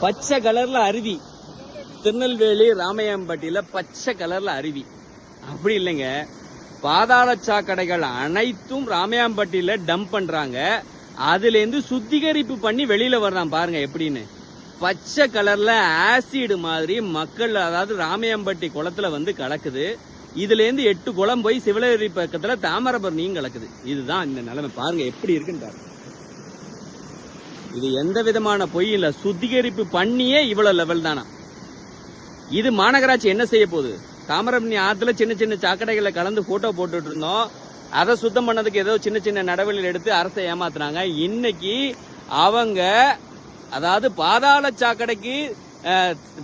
பச்சை கலர்ல அருவி. திருநெல்வேலி ராமையாம்பட்டியில பச்சை கலர்ல அருவி. அப்படி இல்லைங்க. பாதாள சாக்கடைகள் அனைத்தும் ராமையாம்பட்டியில டம்ப் பண்றாங்க. அதுல இருந்து சுத்திகரிப்பு பண்ணி வெளியில வர்றான் பாருங்க எப்படின்னு. பச்சை கலர்ல ஆசிட் மாதிரி மக்கள் அதாவது ராமையாம்பட்டி குளத்துல வந்து கலக்குது. இதுல இருந்து எட்டு குளம் போய் சிவலரி பக்கத்துல தாமரபரணியும் கலக்குது இதுதான் இந்த நிலைமை. பாருங்க எப்படி இருக்குன்னு பாருங்க இது எந்த விதமான பொய் இல்ல. சுத்திகரிப்பு பண்ணியே இவ்வளவு லெவல் தானா? இது மாநகராட்சி என்ன செய்ய போகுது? தாமிரபரணி ஆத்துல சின்ன சின்ன சாக்கடைகளை கலந்து போட்டோ போட்டுட்டு இருந்தோம். அதை சுத்தம் பண்ணதுக்கு ஏதோ சின்ன சின்ன நடவடிக்கை எடுத்து அரசை ஏமாத்துனாங்க இன்னைக்கு அவங்க அதாவது பாதாள சாக்கடைக்கு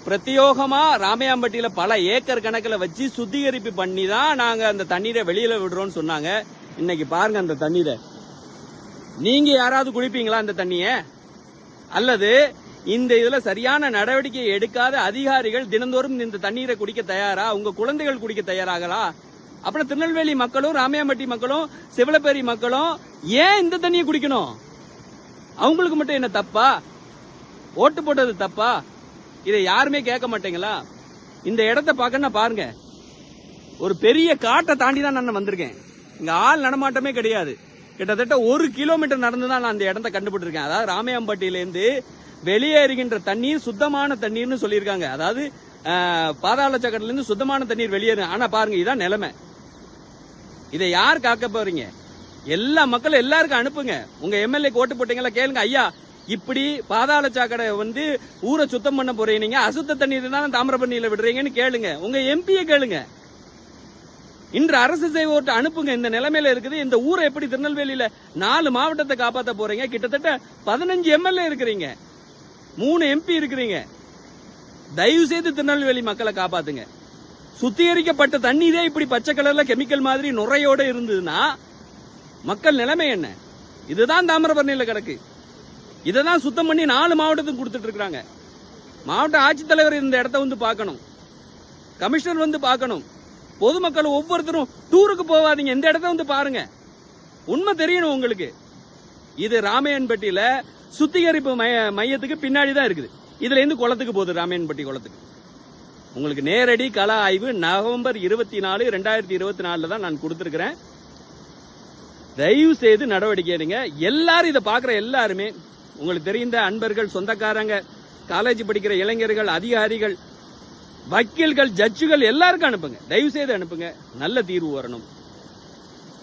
பிரத்யோகமா ராமையாம்பட்டியில பல ஏக்கர் கணக்கில் வச்சு சுத்திகரிப்பு பண்ணி தான் நாங்க அந்த தண்ணீரை வெளியில விடுறோம்னு சொன்னாங்க. இன்னைக்கு பாருங்க அந்த தண்ணீரை. நீங்க யாராவது குடிப்பீங்களா அந்த தண்ணியை? அல்லது இந்த இதுல சரியான நடவடிக்கை எடுக்காத அதிகாரிகள் தினந்தோறும் இந்த தண்ணீரை குடிக்க தயாரா? உங்க குழந்தைகள் குடிக்க தயாராகளா அப்புறம் திருநெல்வேலி மக்களும் ராமையாம்பட்டி மக்களும் சிவலப்பேரி மக்களும் ஏன் இந்த தண்ணியை குடிக்கணும்? அவங்களுக்கு மட்டும் என்ன தப்பா? ஓட்டு போட்டது தப்பா? இதை யாருமே கேட்க மாட்டீங்களா? இந்த இடத்த பார்க்கணும் பாருங்க. ஒரு பெரிய காட்டை தாண்டி தான் நான் வந்திருக்கேன். இங்க ஆள் நடமாட்டமே கிடையாது. கிட்டத்தட்ட ஒரு கிலோமீட்டர் நடந்து தான் நான் அந்த இடத்த கண்டுபிடிச்சிருக்கேன். அதாவது ராமையம்பட்டியிலேருந்து வெளியேறுகின்ற தண்ணீர் சுத்தமான தண்ணீர்னு சொல்லியிருக்காங்க. அதாவது பாதாள சக்கரத்துலேருந்து சுத்தமான தண்ணீர் வெளியேறு ஆனால் பாருங்க இதான் நிலைமை. இதை யார் காக்க போறீங்க? எல்லா மக்களும் எல்லாருக்கும் அனுப்புங்க. உங்க எம்எல்ஏ ஓட்டு போட்டீங்களா? கேளுங்க. ஐயா இப்படி பாதாள சாக்கடை வந்து ஊரை சுத்தம் பண்ண போறீங்க. நீங்க அசுத்த தண்ணீர் தானே தாமிரபரணியில விடுறீங்கன்னு கேளுங்க. உங்க எம்பியை கேளுங்க. இன்று அரசு செய்வோட்டு அனுப்புங்க இந்த நிலைமையில இருக்குது. இந்த ஊரை எப்படி திருநெல்வேலியில நாலு மாவட்டத்தை காப்பாத்த போறீங்க? கிட்டத்தட்ட பதினஞ்சு எம்எல்ஏ இருக்கிறீங்க. மூணு எம்பி இருக்கிறீங்க. தயவு செய்து திருநெல்வேலி மக்களை காப்பாத்துங்க. சுத்திகரிக்கப்பட்ட தண்ணீரே இப்படி பச்சை கலர்ல கெமிக்கல் மாதிரி நுரையோட இருந்ததுன்னா மக்கள் நிலைமை என்ன? இதுதான் தாமிரபரணியில கிடக்கு. இதை தான் சுத்தம் பண்ணி நாலு மாவட்டத்துக்கு கொடுத்துட்டு இருக்கிறாங்க. மாவட்ட ஆட்சித்தலைவர் இந்த இடத்த வந்து பார்க்கணும். கமிஷனர் வந்து பார்க்கணும். பொதுமக்கள் ஒவ்வொருத்தரும் டூருக்கு போகாதீங்க. இந்த இடத்த வந்து பாருங்க. உண்மை தெரியணும் உங்களுக்கு. இது ராமையன்பட்டியில சுத்திகரிப்பு மைய- மையத்துக்கு பின்னாடி தான் இருக்குது. இதுல இருந்து குளத்துக்கு போகுது ராமையன்பட்டி குளத்துக்கு. உங்களுக்கு நேரடி கள ஆய்வு நவம்பர் இருபத்தி நாலு ரெண்டாயிரத்தி இருபத்தி நாலுல தான் நான் கொடுத்துருக்கிறேன். தயவு செய்து நடவடிக்கை எடுங்க. எல்லாரும் இதை பார்க்குற எல்லாருமே உங்களுக்கு தெரிந்த அன்பர்கள் சொந்தக்காரங்க காலேஜ் படிக்கிற இளைஞர்கள் அதிகாரிகள் வக்கீல்கள் ஜட்ஜுகள் எல்லாருக்கும் அனுப்புங்க. தயவு செய்து அனுப்புங்க. நல்ல தீர்வு வரணும்.